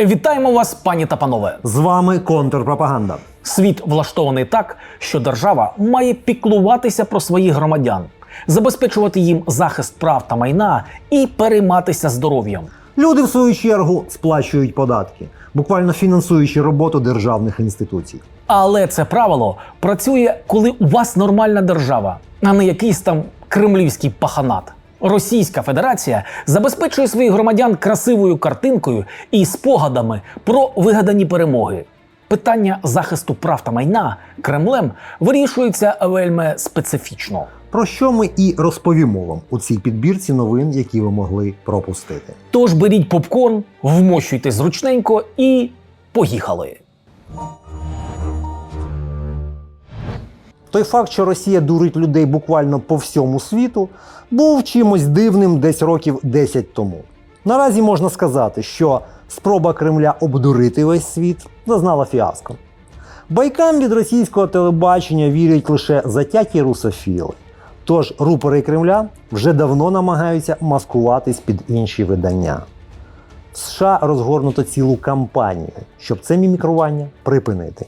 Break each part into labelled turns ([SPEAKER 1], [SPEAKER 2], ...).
[SPEAKER 1] Вітаємо вас, пані та панове.
[SPEAKER 2] З вами контрпропаганда.
[SPEAKER 1] Світ влаштований так, що держава має піклуватися про своїх громадян, забезпечувати їм захист прав та майна і перейматися здоров'ям.
[SPEAKER 2] Люди, в свою чергу, сплачують податки, буквально фінансуючи роботу державних інституцій.
[SPEAKER 1] Але це правило працює, коли у вас нормальна держава, а не якийсь там кремлівський паханат. Російська Федерація забезпечує своїх громадян красивою картинкою і спогадами про вигадані перемоги. Питання захисту прав та майна Кремлем вирішується вельми специфічно.
[SPEAKER 2] Про що ми і розповімо вам у цій підбірці новин, які ви могли пропустити.
[SPEAKER 1] Тож беріть попкорн, вмощуйте зручненько і поїхали.
[SPEAKER 2] Той факт, що Росія дурить людей буквально по всьому світу, був чимось дивним десь років 10 тому. Наразі можна сказати, що спроба Кремля обдурити весь світ зазнала фіаско. Байкам від російського телебачення вірять лише затяті русофіли. Тож рупори Кремля вже давно намагаються маскуватись під інші видання. В США розгорнуто цілу кампанію, щоб це мімікрування припинити.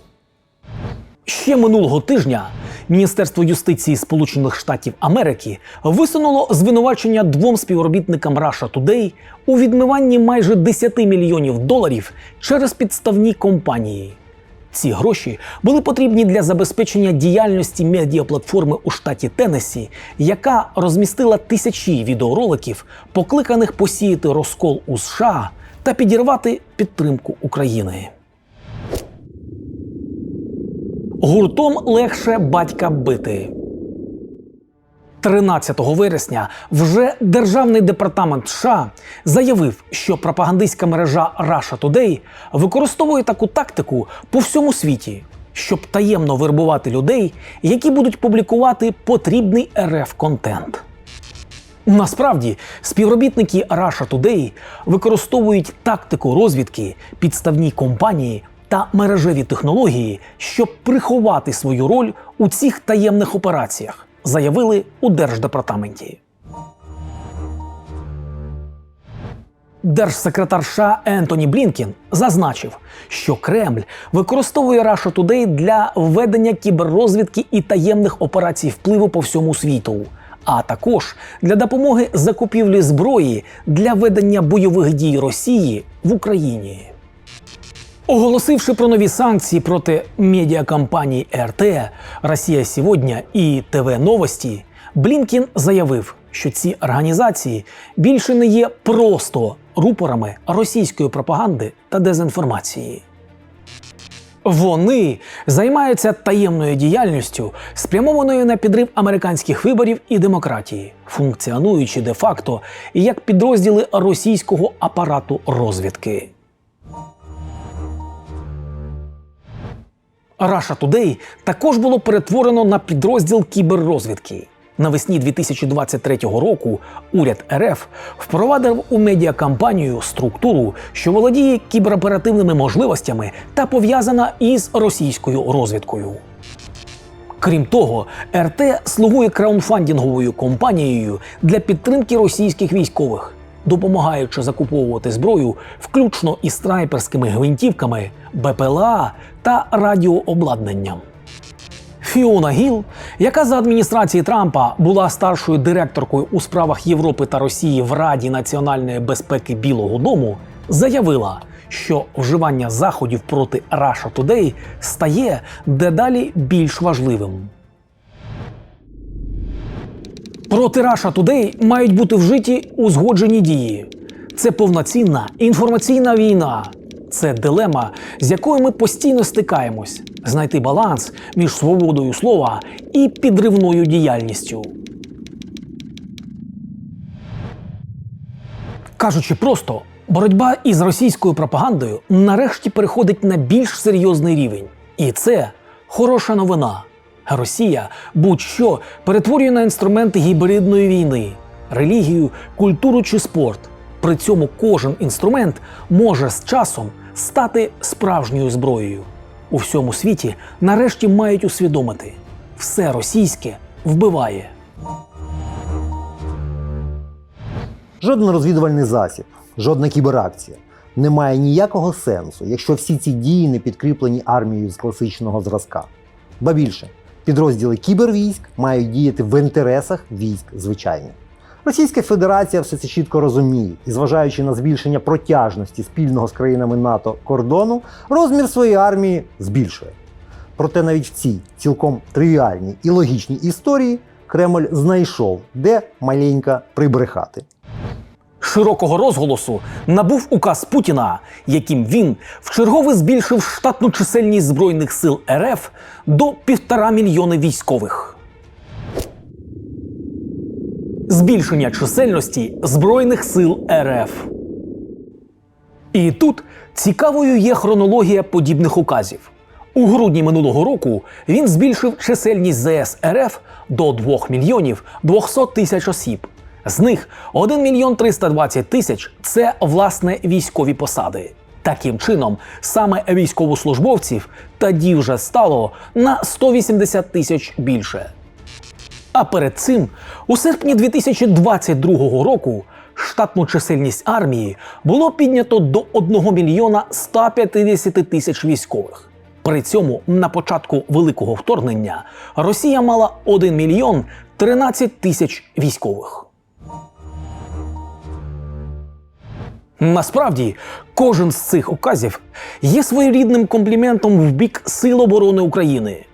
[SPEAKER 1] Ще минулого тижня Міністерство юстиції Сполучених Штатів Америки висунуло звинувачення двом співробітникам Russia Today у відмиванні майже 10 мільйонів доларів через підставні компанії. Ці гроші були потрібні для забезпечення діяльності медіаплатформи у штаті Теннессі, яка розмістила тисячі відеороликів, покликаних посіяти розкол у США та підірвати підтримку України. Гуртом легше батька бити. 13 вересня вже Державний департамент США заявив, що пропагандистська мережа Russia Today використовує таку тактику по всьому світі, щоб таємно вербувати людей, які будуть публікувати потрібний РФ контент. Насправді, співробітники Russia Today використовують тактику розвідки, підставні компанії та мережеві технології, щоб приховати свою роль у цих таємних операціях, заявили у Держдепартаменті. Держсекретар США Ентоні Блінкін зазначив, що Кремль використовує Russia Today для ведення кіберрозвідки і таємних операцій впливу по всьому світу, а також для допомоги закупівлі зброї для ведення бойових дій Росії в Україні. Оголосивши про нові санкції проти медіакомпаній РТ, Росія сьогодні і ТВ Новості, Блінкін заявив, що ці організації більше не є просто рупорами російської пропаганди та дезінформації. Вони займаються таємною діяльністю, спрямованою на підрив американських виборів і демократії, функціонуючи де-факто як підрозділи російського апарату розвідки. Russia Today також було перетворено на підрозділ кіберрозвідки. Навесні 2023 року уряд РФ впровадив у медіакампанію структуру, що володіє кібероперативними можливостями та пов'язана із російською розвідкою. Крім того, РТ слугує краунфандинговою компанією для підтримки російських військових, допомагаючи закуповувати зброю, включно із снайперськими гвинтівками, БПЛА та радіообладнанням. Фіона Гіл, яка за адміністрації Трампа була старшою директоркою у справах Європи та Росії в Раді національної безпеки Білого Дому, заявила, що вживання заходів проти Russia Today стає дедалі більш важливим. Проти Russia Today мають бути вжиті узгоджені дії. Це повноцінна інформаційна війна. Це дилема, з якою ми постійно стикаємось: знайти баланс між свободою слова і підривною діяльністю. Кажучи просто, боротьба із російською пропагандою нарешті переходить на більш серйозний рівень. І це хороша новина. Росія будь-що перетворює на інструменти гібридної війни, релігію, культуру чи спорт. При цьому кожен інструмент може з часом стати справжньою зброєю. У всьому світі нарешті мають усвідомити все російське вбиває.
[SPEAKER 2] Жоден розвідувальний засіб, жодна кіберакція немає ніякого сенсу, якщо всі ці дії не підкріплені армією з класичного зразка. Ба більше, підрозділи кібервійськ мають діяти в інтересах військ звичайних. Російська Федерація все це чітко розуміє і, зважаючи на збільшення протяжності спільного з країнами НАТО кордону, розмір своєї армії збільшує. Проте навіть в цій цілком тривіальній і логічній історії Кремль знайшов, де маленько прибрехати.
[SPEAKER 1] Широкого розголосу набув указ Путіна, яким він вчергове збільшив штатну чисельність збройних сил РФ до півтора мільйони військових. Збільшення чисельності збройних сил РФ. І тут цікавою є хронологія подібних указів. У грудні минулого року він збільшив чисельність ЗС РФ до 2 мільйонів 200 тисяч осіб. З них 1 мільйон 320 тисяч це власне військові посади. Таким чином, саме військовослужбовців тоді вже стало на 180 тисяч більше. А перед цим, у серпні 2022 року, штатну чисельність армії було піднято до 1 мільйона 150 тисяч військових. При цьому на початку великого вторгнення Росія мала 1 мільйон 13 тисяч військових. Насправді, кожен з цих указів є своєрідним компліментом в бік Сил оборони України.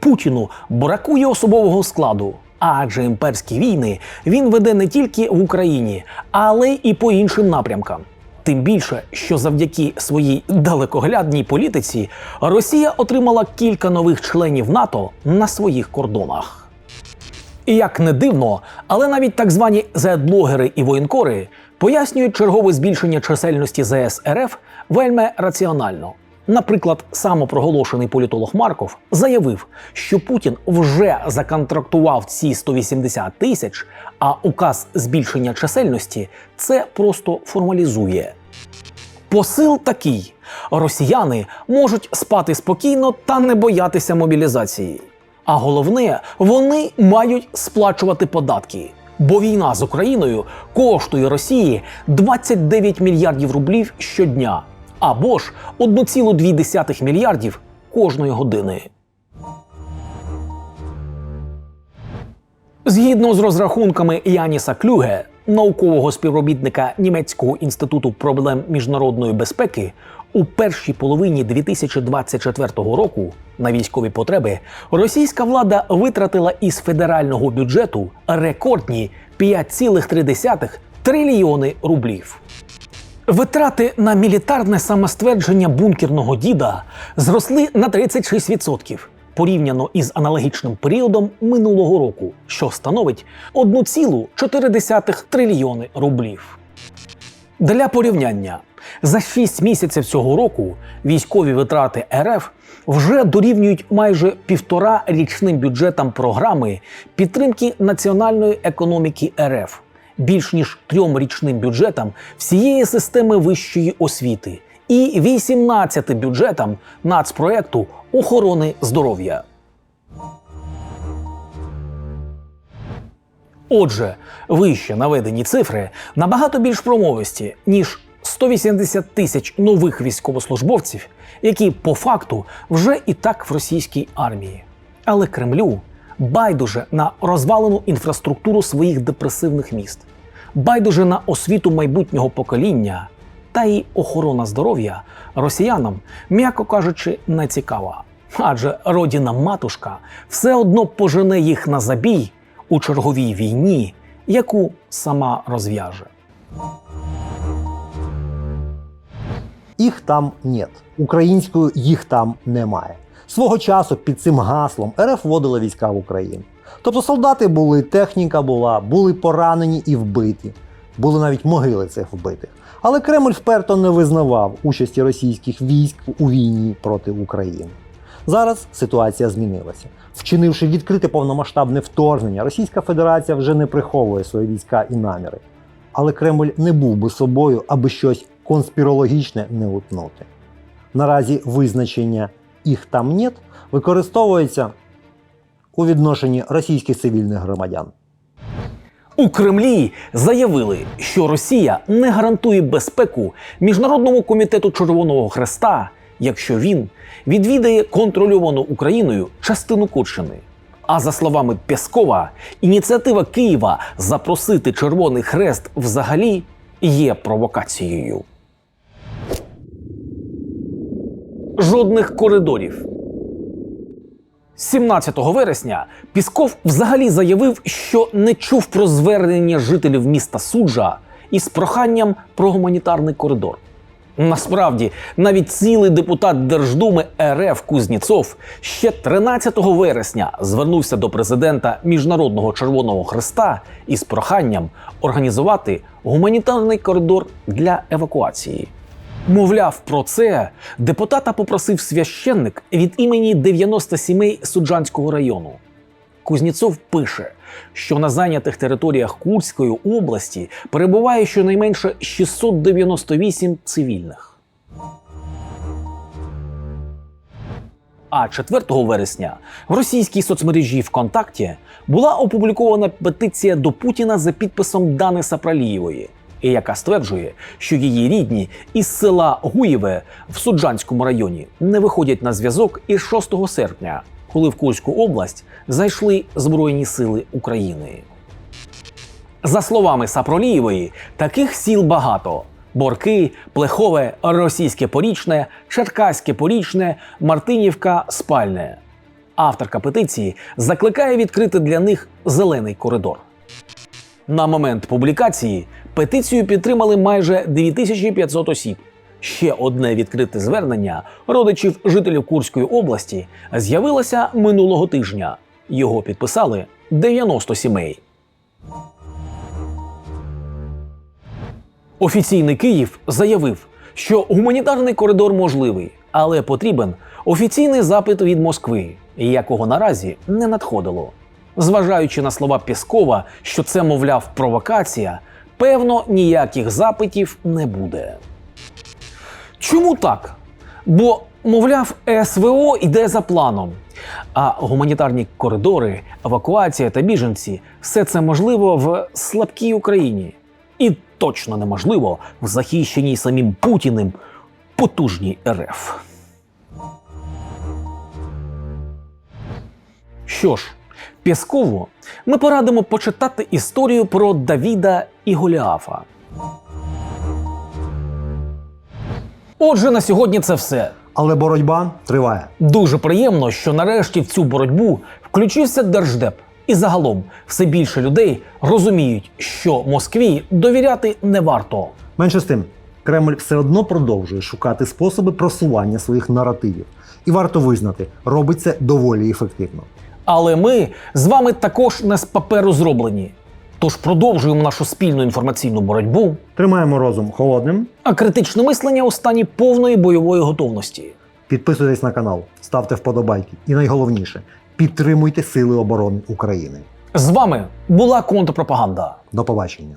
[SPEAKER 1] Путіну бракує особового складу, адже імперські війни він веде не тільки в Україні, але і по іншим напрямкам. Тим більше, що завдяки своїй далекоглядній політиці Росія отримала кілька нових членів НАТО на своїх кордонах. Як не дивно, але навіть так звані зет-блогери і воєнкори пояснюють чергове збільшення чисельності ЗС РФ вельми раціонально. Наприклад, самопроголошений політолог Марков заявив, що Путін вже законтрактував ці 180 тисяч, а указ збільшення чисельності це просто формалізує. Посил такий: росіяни можуть спати спокійно та не боятися мобілізації. А головне, вони мають сплачувати податки. Бо війна з Україною коштує Росії 29 мільярдів рублів щодня, або ж 1,2 мільярдів кожної години. Згідно з розрахунками Яніса Клюге, наукового співробітника Німецького інституту проблем міжнародної безпеки, у першій половині 2024 року на військові потреби російська влада витратила із федерального бюджету рекордні 5,3 трильйони рублів. Витрати на мілітарне самоствердження бункерного діда зросли на 36% порівняно із аналогічним періодом минулого року, що становить 1,4 трильйони рублів. Для порівняння, за 6 місяців цього року військові витрати РФ вже дорівнюють майже півтора річним бюджетам програми підтримки національної економіки РФ, більш ніж трьом річним бюджетам всієї системи вищої освіти і 18 бюджетам нацпроекту охорони здоров'я. Отже, вище наведені цифри набагато більш промовисті, ніж 180 тисяч нових військовослужбовців, які по факту вже і так в російській армії. Але Кремлю байдуже на розвалену інфраструктуру своїх депресивних міст, байдуже на освіту майбутнього покоління, та й охорона здоров'я росіянам, м'яко кажучи, не цікава. Адже родіна матушка все одно пожене їх на забій у черговій війні, яку сама розв'яже.
[SPEAKER 2] Їх там нет. Українською їх там немає. Свого часу під цим гаслом РФ вводила війська в Україну. Тобто солдати були, техніка була, були поранені і вбиті. Були навіть могили цих вбитих. Але Кремль вперто не визнавав участі російських військ у війні проти України. Зараз ситуація змінилася. Вчинивши відкрите повномасштабне вторгнення, Російська Федерація вже не приховує свої війська і наміри. Але Кремль не був би собою, аби щось конспірологічне не утнути. Наразі визначення їх там нет використовується у відношенні російських цивільних громадян.
[SPEAKER 1] У Кремлі заявили, що Росія не гарантує безпеку Міжнародному комітету Червоного Хреста, якщо він відвідає контрольовану Україною частину Курщини. А за словами Пєскова, ініціатива Києва запросити Червоний Хрест взагалі є провокацією. Жодних коридорів. 17 вересня Пісков взагалі заявив, що не чув про звернення жителів міста Суджа із проханням про гуманітарний коридор. Насправді, навіть цілий депутат Держдуми РФ Кузніцов ще 13 вересня звернувся до президента Міжнародного Червоного Хреста із проханням організувати гуманітарний коридор для евакуації. Мовляв, про це депутата попросив священник від імені 90 сімей Суджанського району. Кузніцов пише, що на зайнятих територіях Курської області перебуває щонайменше 698 цивільних. А 4 вересня в російській соцмережі ВКонтакті була опублікована петиція до Путіна за підписом Дани Сапралієвої, і яка стверджує, що її рідні із села Гуєве в Суджанському районі не виходять на зв'язок із 6 серпня, коли в Курську область зайшли Збройні сили України. За словами Сапролієвої, таких сіл багато: Борки, Плехове, Російське Порічне, Черкаське Порічне, Мартинівка, Спальне. Авторка петиції закликає відкрити для них зелений коридор. На момент публікації петицію підтримали майже 2500 осіб. Ще одне відкрите звернення родичів жителів Курської області з'явилося минулого тижня. Його підписали 90 сімей. Офіційний Київ заявив, що гуманітарний коридор можливий, але потрібен офіційний запит від Москви, якого наразі не надходило. Зважаючи на слова Пєскова, що це, мовляв, провокація, певно, ніяких запитів не буде. Чому так? Бо, мовляв, СВО йде за планом. А гуманітарні коридори, евакуація та біженці все це можливо в слабкій Україні. І точно неможливо в захищеній самим Путіним потужній РФ. Що ж, Пєскову ми порадимо почитати історію про Давіда і Голіафа. Отже, на сьогодні це все.
[SPEAKER 2] Але боротьба триває.
[SPEAKER 1] Дуже приємно, що нарешті в цю боротьбу включився Держдеп. І загалом все більше людей розуміють, що Москві довіряти не варто.
[SPEAKER 2] Менше з тим, Кремль все одно продовжує шукати способи просування своїх наративів. І варто визнати, робить це доволі ефективно.
[SPEAKER 1] Але ми з вами також не з паперу зроблені. Тож продовжуємо нашу спільну інформаційну боротьбу,
[SPEAKER 2] Тримаємо розум холодним,
[SPEAKER 1] а критичне мислення у стані повної бойової готовності.
[SPEAKER 2] підписуйтесь на канал, ставте вподобайки. І найголовніше підтримуйте Сили оборони України.
[SPEAKER 1] З вами була контрпропаганда.
[SPEAKER 2] До побачення.